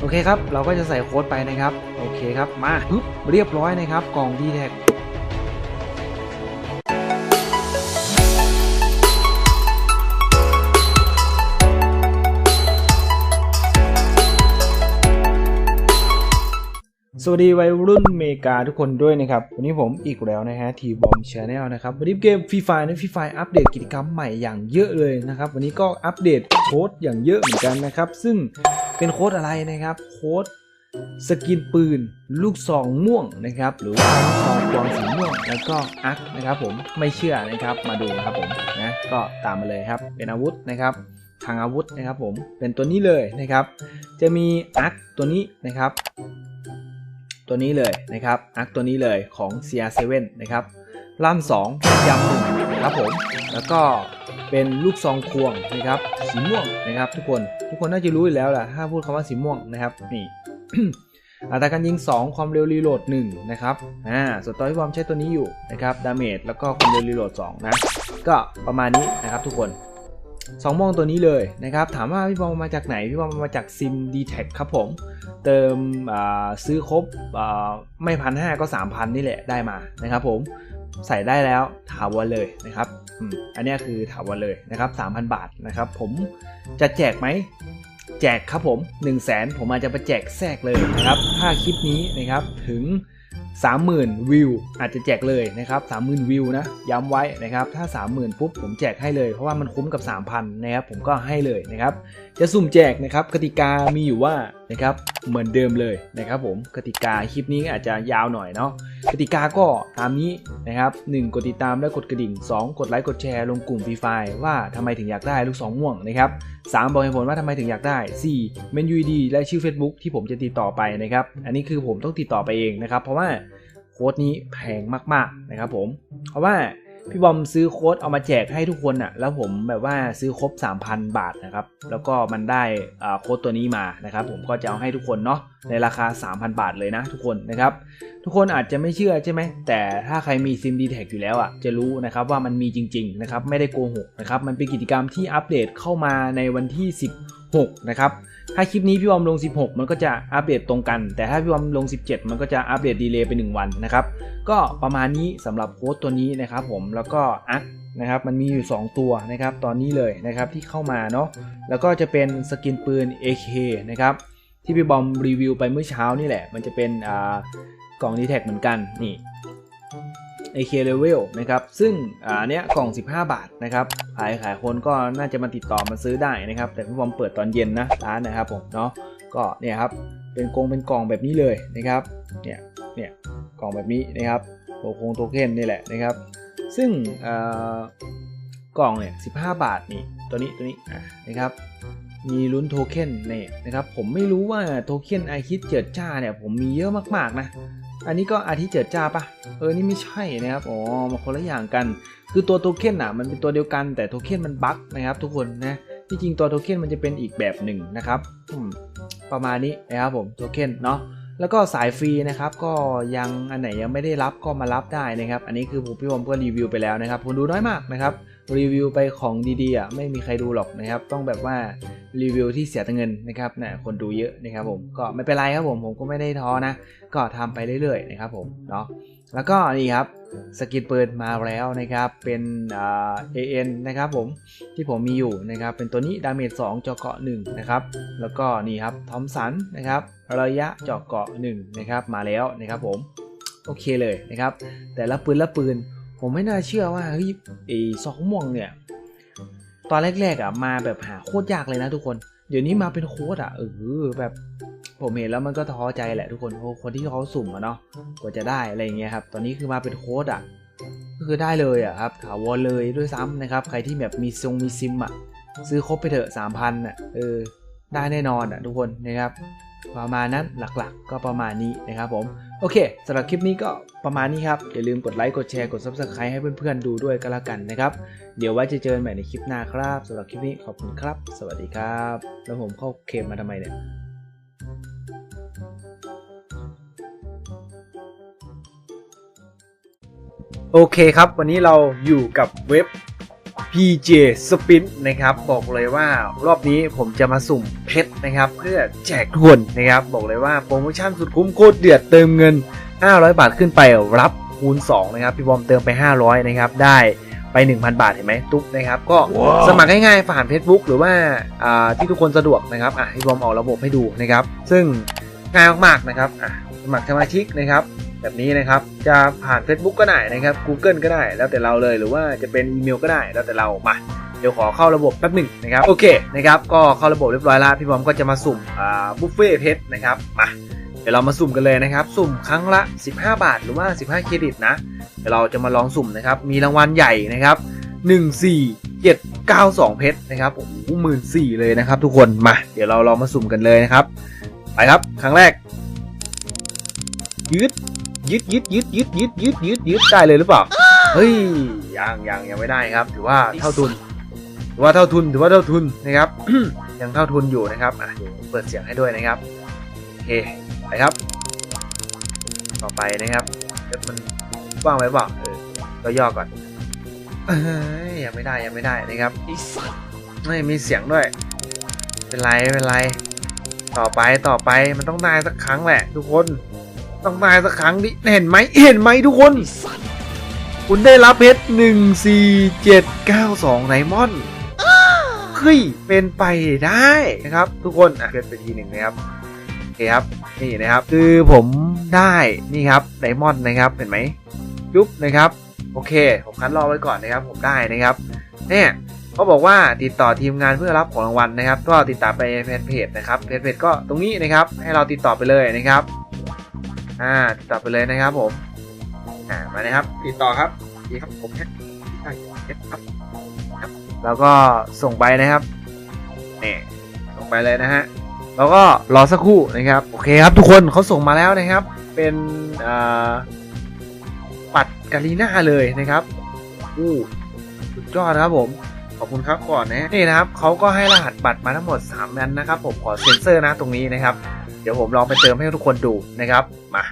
โอเคครับ เราก็จะใส่โค้ดไปนะครับ โอเคครับ มาปึ๊บเรียบร้อยนะครับ กล่อง d t แท็ สวัสดีวัยรุ่นเมกาทุกคนด้วยนะครับ วันนี้ผมอีกแล้วนะฮะทีบอมชาแนลนะครับ วันนี้เกมฟรีไฟนะฟรีไฟอัปเดตกิจกรรมใหม่อย่างเยอะเลยนะครับ วันนี้ก็อัปเดตโค้ดอย่างเยอะเหมือนกันนะครับ ซึ่งเป็นโค้ดอะไรนะครับโค้ดสกินปืน ลูกซองม่วงนะครับ หรือว่าลูกซองกวางสีม่วงแล้วก็อักนะครับผมไม่เชื่อนะครับมาดูนะครับผมนะก็ตามมาเลยครับเป็นอาวุธนะครับทางอาวุธนะครับผมเป็นตัวนี้เลยนะครับ จะมีอักตัวนี้นะครับ ตัวนี้เลยนะครับอักตัวนี้เลยของ CR7 นะครับลั่น2ยำหนึ่งนะครับผม แล้วก็เป็นลูกซองควงนะครับสีม่วงนะครับ ทุกคนทุกคนน่าจะรู้อยู่แล้วแหละถ้าพูดคำว่าสีม่วงนะครับนี่อัตราการยิง 2 ความเร็วรีโหลด1นะครับอ่าส่วนตัวที่บอมใช้ตัวนี้อยู่นะครับดาเมจแล้วก็ความเร็วรีโหลด2นะก็ประมาณนี้นะครับทุกคนสองม่วงตัวนี้เลยนะครับถามว่าพี่บอมมาจากไหนพี่บอมมาจากซิม d t แทครับผม เติมซื้อครบไม่พันห้าก็สามพันนี่แหละได้มานะครับผมใส่ได้แล้วถาวรเลยนะครับอันนี้คือถาวรเลยนะครับ 3,000 บาทนะครับผมจะแจกไหมแจกครับผม 1 0 0 0 0แสนผมอาจจะไปแจกแทรกเลยนะครับ ถ้าคลิปนี้นะครับถึง 30,000 วิวอาจจะแจกเลยนะครับ 30,000 วิวนะย้ำไว้นะครับ ถ้า 30,000 ปุ๊บผมแจกให้เลย เพราะว่ามันคุ้มกับ 3,000 นะครับผมก็ให้เลยนะครับ จะสุ่มแจกนะครับกติกามีอยู่ว่านะครับเหมือนเดิมเลยนะครับผมกติกาคลิปนี้อาจจะยาวหน่อยเนาะกติกาก็ตามนี้นะครับ 1 กดติดตามและกดกระดิ่ง 2 กดไลค์กดแชร์ลงกลุ่มฟรีไฟว่าทำไมถึงอยากได้ลูกสองม่วงนะครับ3บอกเหตุผลว่าทำไมถึงอยากได้ 4 เมนยูดีและชื่อ Facebook ที่ผมจะติดต่อไปนะครับ อันนี้คือผมต้องติดต่อไปเองนะครับ เพราะว่าโค้ดนี้แพงมากๆนะครับผมเพราะว่า พี่บอมซื้อโค้ดเอามาแจกให้ทุกคนอะ แล้วผมแบบว่าซื้อครบ 3,000 บาทนะครับ แล้วก็มันได้โค้ดตัวนี้มานะครับ ผมก็จะเอาให้ทุกคนเนาะ ในราคา 3,000 บาทเลยนะทุกคนนะครับ ทุกคนอาจจะไม่เชื่อใช่ไหม แต่ถ้าใครมีซิมดีแท็อยู่แล้วอะ จะรู้นะครับว่ามันมีจริงๆนะครับ ไม่ได้โกหกนะครับ มันเป็นกิจกรรมที่อัปเดตเข้ามาในวันที่16 นะครับ ถ้าคลิปนี้พี่บอมลง 16 มันก็จะอัปเดตตรงกัน แต่ถ้าพี่บอมลง 17 มันก็จะอัปเดตดีเลย์ไป 1 วันนะครับ ก็ประมาณนี้สำหรับโค้ดตัวนี้นะครับผม แล้วก็อักนะครับ มันมีอยู่ 2 ตัวนะครับ ตอนนี้เลยนะครับที่เข้ามาเนาะ แล้วก็จะเป็นสกินปืน AK นะครับ ที่พี่บอมรีวิวไปเมื่อเช้านี่แหละ มันจะเป็นกล่องดีแท็กเหมือนกัน นี่ AK Level นะครับ ซึ่งอ่าเนี้ยกล่อง 15 บาทนะครับขายขายคนก็น่าจะมาติดต่อมาซื้อได้นะครับ แต่พี่บอมเปิดตอนเย็นนะร้านนะครับผมเนาะก็เนี่ยครับเป็นกรงเป็นกล่องแบบนี้เลยนะครับเนี่ยเนี่ยกล่องแบบนี้นะครับโตัวคงโทเค็นนี่แหละนะครับ ซึ่งอ่อกล่องเนี่ย15บาทนี่ตัวนี้ตัวนี้นะครับมีลุ้นโทเค็นนี่นะครับผมไม่รู้ว่าโทเค็นไอคิดเจิดจ้าเนี่ยผมมีเยอะมากๆนะ อันนี้ก็อาทิเจิดจ้าปะเออ นี่ไม่ใช่นะครับ อ๋อ มาคนละอย่างกัน คือตัวโทเค็นอะ มันเป็นตัวเดียวกัน แต่โทเค็นมันบั๊กนะครับทุกคนนะ ที่จริงตัวโทเค็นมันจะเป็นอีกแบบหนึ่งนะครับ ประมาณนี้นะครับผม โทเค็นเนาะ แล้วก็สายฟรีนะครับก็ยังอันไหนยังไม่ได้รับก็มารับได้นะครับ อันนี้คือผมพี่ผมก็รีวิวไปแล้วนะครับผมดูน้อยมากนะครับรีวิวไปของดีๆอะไม่มีใครดูหรอกนะครับ ต้องแบบว่ารีวิวที่เสียตังเงินนะครับนะคนดูเยอะนะครับผมก็ไม่เป็นไรครับผมผมก็ไม่ได้ท้อนะ ก็ทำไปเรื่อยๆนะครับผมเนาะ แล้วก็นี่ครับสกินปืนมาแล้วนะครับเป็นเอ่า AN นะครับผมที่ผมมีอยู่นะครับเป็นตัวนี้ดาเมจ2เจาะเกาะ1นะครับแล้วก็นี่ครับทอมสันนะครับระยะเจาะเกาะ1นะครับมาแล้วนะครับผมโอเคเลยนะครับ แต่ละปืนละปืนผมไม่น่าเชื่อว่าเฮ้ยไอ้ซอกม่วงเนี่ยตอนแรกๆอะมาแบบหาโคตรยากเลยนะทุกคน เดี๋ยวนี้มาเป็นโค้ดอะเออแบบ ผมเห็นแล้วมันก็ท้อใจแหละทุกคนคนที่เขาสุ่มอะเนาะกว่าจะได้อะไรอย่างเงี้ยครับ ตอนนี้คือมาเป็นโค้ดอะก็คือได้เลยอะครับถาวรเลยด้วยซ้ำนะครับ ใครที่แบบมีซงมีซิมอะซื้อครบไปเถอะสามพันอะเออได้แน่นอนอะทุกคนนะครับ ประมาณนั้นหลักๆ ก็ประมาณนี้นะครับผมโอเคสำหรับคลิปนี้ก็ประมาณนี้ครับ อย่าลืมกดไลค์กดแชร์กด Subscribe ให้เพื่อนๆดูด้วยก็แล้วกันนะครับ เดี๋ยวไว้จะเจอกันใหม่ในคลิปหน้าครับสำหรับคลิปนี้ขอบคุณครับ สวัสดีครับ แล้วผมเข้าเกมมาทำไมเนี่ย โอเคครับ วันนี้เราอยู่กับเว็บ PJ Spin นะครับ บอกเลยว่ารอบนี้ผมจะมาสุ่มเพชรนะครับ เพื่อแจกทุกคนนะครับ บอกเลยว่าโปรโมชั่นสุดคุ้มโคตรเดือดเติมเงิน 500 บาทขึ้นไปรับคูณ 2 นะครับ พี่บอมเติมไป 500 นะครับ ได้ไป 1,000 บาทเห็นไหมตุ๊กนะครับ ก็สมัครง่ายๆผ่าน Facebook หรือว่าอ่าที่ทุกคนสะดวกนะครับอะพี่บอมออกระบบให้ดูนะครับ ซึ่งง่ายมากๆนะครับอะสมัครสมาชิกนะครับ แบบนี้นะครับ จะผ่าน Facebook ก็ได้นะครับ Google ก็ได้แล้วแต่เราเลยหรือว่าจะเป็นอีเมลก็ได้แล้วแต่เรามาเดี๋ยวขอเข้าระบบแป๊บหนึ่งนะครับโอเคนะครับก็เข้าระบบเรียบร้อยแล้วพี่บอมก็จะมาสุ่มบุฟเฟ่เพชรนะครับมาเดี๋ยวเรามาสุ่มกันเลยนะครับ สุ่มครั้งละ 15 บาทหรือว่า 15 เครดิตนะเดี๋ยวเราจะมาลองสุ่มนะครับมีรางวัลใหญ่นะครับ14792 เพชรนะครับโอ้โหหมื่นสี่เลยนะครับทุกคนมาเดี๋ยวเราลองมาสุ่มกันเลยนะครับไปครับครั้งแรกยืด ยึดยึดยึดยึดยึดยึดยึดยึดได้เลยหรือเปล่า เฮ้ยยังยังยังไม่ได้ครับ ถือว่าเท่าทุนถือว่าเท่าทุนถือว่าเท่าทุนนะครับ ยังเท่าทุนอยู่นะครับอะเดี๋ยวเปิดเสียงให้ด้วยนะครับโอเคไปครับ ต่อไปนะครับเดี๋ยวมันว่างไว้เปล่าเออก็ย่อก่อนเอ้ยยังไม่ได้ยังไม่ได้นะครับไม่มีเสียงด้วย เป็นไรไม่เป็นไร ต่อไปต่อไปมันต้องได้สักครั้งแหละ ทุกคน ต้องได้สักครั้งดิเห็นไหมเห็นไหมทุกคน คุณได้รับเพชรหนึ่งสี่เจ็ดเก้าสองไดมอนเฮ้ยเป็นไปได้นะครับ ทุกคนอะเกิดไปทีหนึ่งนะครับโอเคครับนี่นะครับ คือผมได้นี่ครับไดมอนด์นะครับเห็นไหมยุบนะครับ โอเค ผมคัดรอไว้ก่อนนะครับ ผมได้นะครับเนี่ยเขาบอกว่าติดต่อทีมงานเพื่อรับของรางวัลนะครับ ก็ติดต่อไปแฟนเพจนะครับแฟนเพจก็ตรงนี้นะครับ ให้เราติดต่อไปเลยนะครับ อ่าติดต่อไปเลยนะครับผมอ่ามาเลยครับติดต่อครับดีครับผมเนี่ยได้ครับครับแล้วก็ส่งไปนะครับนี่ส่งไปเลยนะฮะแล้วก็รอสักครู่นะครับโอเคครับทุกคนเขาส่งมาแล้วนะครับ เป็นอ่าปัดกาลีน่าเลยนะครับอู้สุดยอดนะครับผม ขอบคุณครับก่อนนะนี่นะครับเขาก็ให้รหัสบัตรมาทั้งหมด3นั้นนะครับ ผมขอเซ็นเซอร์นะตรงนี้นะครับ เดี๋ยวผมลองไปเติมให้ทุกคนดูนะครับมา